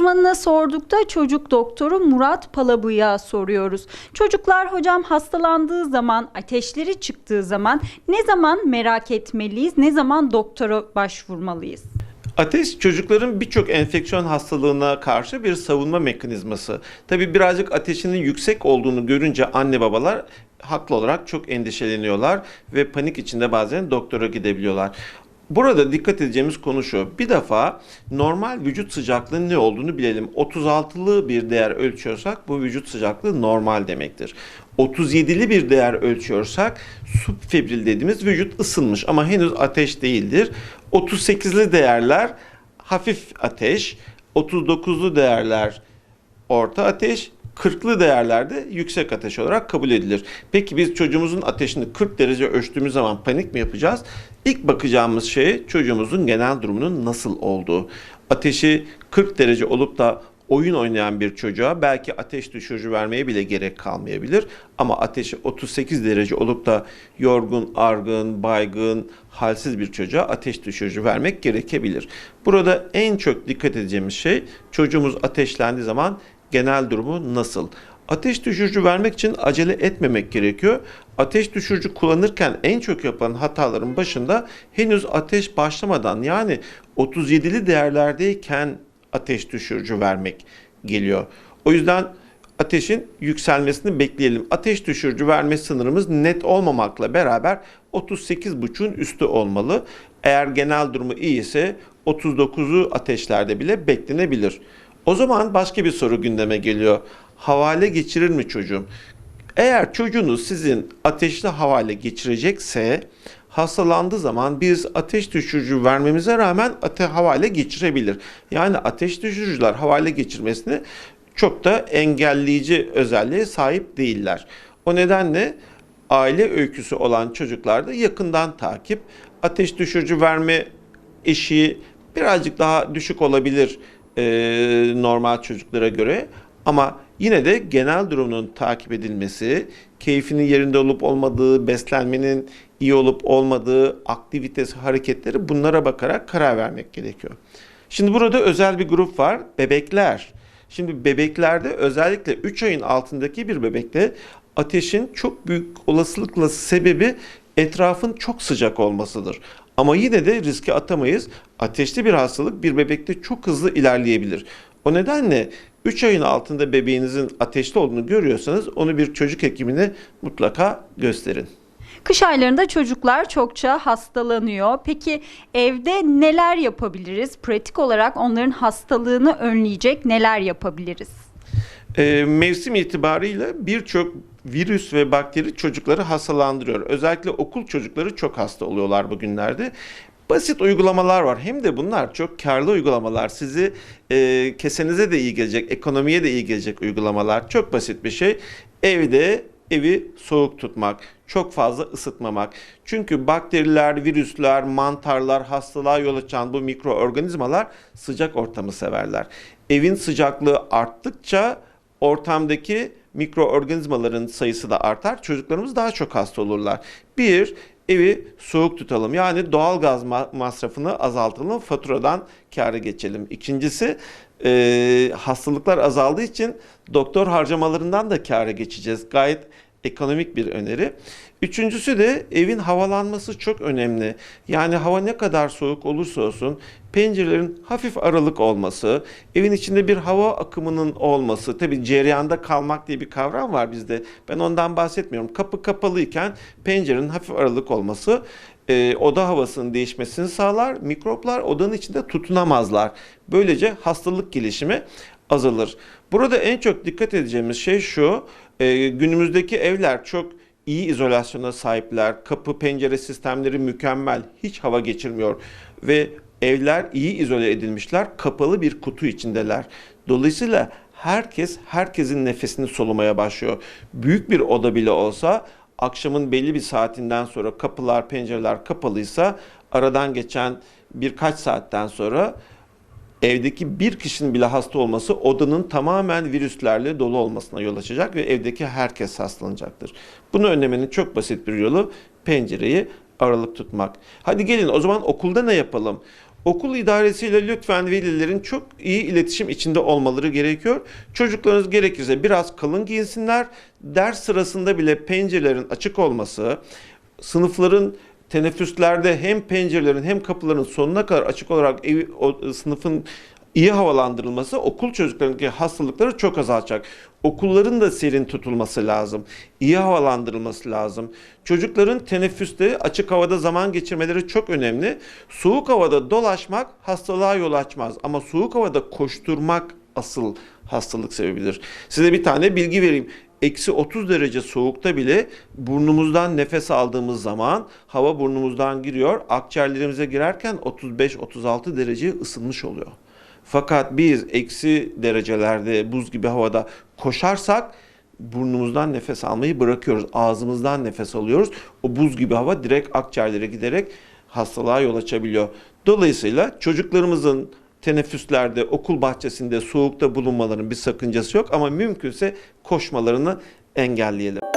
uzmanına sorduk da çocuk doktoru Murat Palabıyık'a soruyoruz. Çocuklar hocam hastalandığı zaman, ateşleri çıktığı zaman ne zaman merak etmeliyiz, ne zaman doktora başvurmalıyız? Ateş çocukların birçok enfeksiyon hastalığına karşı bir savunma mekanizması. Tabi birazcık ateşinin yüksek olduğunu görünce anne babalar haklı olarak çok endişeleniyorlar ve panik içinde bazen doktora gidebiliyorlar. Burada dikkat edeceğimiz konu şu. Bir defa normal vücut sıcaklığının ne olduğunu bilelim. 36'lı bir değer ölçüyorsak bu vücut sıcaklığı normal demektir. 37'li bir değer ölçüyorsak subfebril dediğimiz vücut ısınmış ama henüz ateş değildir. 38'li değerler hafif ateş, 39'lu değerler orta ateş, 40'lı değerlerde yüksek ateş olarak kabul edilir. Peki biz çocuğumuzun ateşini 40 derece ölçtüğümüz zaman panik mi yapacağız? İlk bakacağımız şey çocuğumuzun genel durumunun nasıl olduğu. Ateşi 40 derece olup da oyun oynayan bir çocuğa belki ateş düşürücü vermeye bile gerek kalmayabilir. Ama ateşi 38 derece olup da yorgun, argın, baygın, halsiz bir çocuğa ateş düşürücü vermek gerekebilir. Burada en çok dikkat edeceğimiz şey çocuğumuz ateşlendiği zaman genel durumu nasıl? Ateş düşürücü vermek için acele etmemek gerekiyor. Ateş düşürücü kullanırken en çok yapılan hataların başında henüz ateş başlamadan yani 37'li değerlerdeyken ateş düşürücü vermek geliyor. O yüzden ateşin yükselmesini bekleyelim. Ateş düşürücü verme sınırımız net olmamakla beraber 38,5'un üstü olmalı. Eğer genel durumu iyi ise 39'u ateşlerde bile beklenebilir. O zaman başka bir soru gündeme geliyor. Havale geçirir mi çocuğum? Eğer çocuğunuz sizin ateşli havale geçirecekse hastalandığı zaman biz ateş düşürücü vermemize rağmen ate havale geçirebilir. Yani ateş düşürücüler havale geçirmesini çok da engelleyici özelliğe sahip değiller. O nedenle aile öyküsü olan çocuklarda yakından takip, ateş düşürücü verme eşiği birazcık daha düşük olabilir e, normal çocuklara göre ama yine de genel durumunun takip edilmesi, keyfinin yerinde olup olmadığı, beslenmenin iyi olup olmadığı, aktivitesi, hareketleri bunlara bakarak karar vermek gerekiyor. Şimdi burada özel bir grup var, bebekler. Şimdi bebeklerde özellikle 3 ayın altındaki bir bebekte ateşin çok büyük olasılıkla sebebi etrafın çok sıcak olmasıdır. Ama yine de riske atamayız. Ateşli bir hastalık bir bebekte çok hızlı ilerleyebilir. O nedenle 3 ayın altında bebeğinizin ateşli olduğunu görüyorsanız onu bir çocuk hekimine mutlaka gösterin. Kış aylarında çocuklar çokça hastalanıyor. Peki evde neler yapabiliriz? Pratik olarak onların hastalığını önleyecek neler yapabiliriz? Ee, mevsim itibariyle birçok virüs ve bakteri çocukları hastalandırıyor. Özellikle okul çocukları çok hasta oluyorlar bugünlerde. Basit uygulamalar var. Hem de bunlar çok karlı uygulamalar. Sizi e, kesenize de iyi gelecek, ekonomiye de iyi gelecek uygulamalar. Çok basit bir şey. Evde evi soğuk tutmak, çok fazla ısıtmamak. Çünkü bakteriler, virüsler, mantarlar, hastalığa yol açan bu mikroorganizmalar sıcak ortamı severler. Evin sıcaklığı arttıkça ortamdaki mikroorganizmaların sayısı da artar. Çocuklarımız daha çok hasta olurlar. Bir, evi soğuk tutalım. Yani doğal gaz ma- masrafını azaltalım. Faturadan kâra geçelim. İkincisi e, hastalıklar azaldığı için doktor harcamalarından da kâra geçeceğiz. Gayet ekonomik bir öneri. Üçüncüsü de evin havalanması çok önemli. Yani hava ne kadar soğuk olursa olsun pencerelerin hafif aralık olması, evin içinde bir hava akımının olması, tabi cereyanda kalmak diye bir kavram var bizde. Ben ondan bahsetmiyorum. Kapı kapalıyken pencerenin hafif aralık olması e, oda havasının değişmesini sağlar. Mikroplar odanın içinde tutunamazlar. Böylece hastalık gelişimi azalır. Burada en çok dikkat edeceğimiz şey şu. e, günümüzdeki evler çok iyi izolasyona sahipler. Kapı pencere sistemleri mükemmel. Hiç hava geçirmiyor ve evler iyi izole edilmişler. Kapalı bir kutu içindeler. Dolayısıyla herkes herkesin nefesini solumaya başlıyor. Büyük bir oda bile olsa akşamın belli bir saatinden sonra kapılar, pencereler kapalıysa aradan geçen birkaç saatten sonra evdeki bir kişinin bile hasta olması odanın tamamen virüslerle dolu olmasına yol açacak ve evdeki herkes hastalanacaktır. Bunu önlemenin çok basit bir yolu pencereyi aralık tutmak. Hadi gelin o zaman okulda ne yapalım? Okul idaresiyle lütfen velilerin çok iyi iletişim içinde olmaları gerekiyor. Çocuklarınız gerekirse biraz kalın giyinsinler. Ders sırasında bile pencerelerin açık olması, sınıfların teneffüslerde hem pencerelerin hem kapıların sonuna kadar açık olarak ev, o, sınıfın iyi havalandırılması okul çocuklarındaki hastalıkları çok azaltacak. Okulların da serin tutulması lazım. iyi havalandırılması lazım. Çocukların teneffüste açık havada zaman geçirmeleri çok önemli. Soğuk havada dolaşmak hastalığa yol açmaz ama soğuk havada koşturmak asıl hastalık sebebidir. Size bir tane bilgi vereyim. Eksi 30 derece soğukta bile burnumuzdan nefes aldığımız zaman hava burnumuzdan giriyor. Akciğerlerimize girerken 35-36 derece ısınmış oluyor. Fakat biz eksi derecelerde buz gibi havada koşarsak burnumuzdan nefes almayı bırakıyoruz. Ağzımızdan nefes alıyoruz. O buz gibi hava direkt akciğerlere giderek hastalığa yol açabiliyor. Dolayısıyla çocuklarımızın teneffüslerde, okul bahçesinde soğukta bulunmalarının bir sakıncası yok ama mümkünse koşmalarını engelleyelim.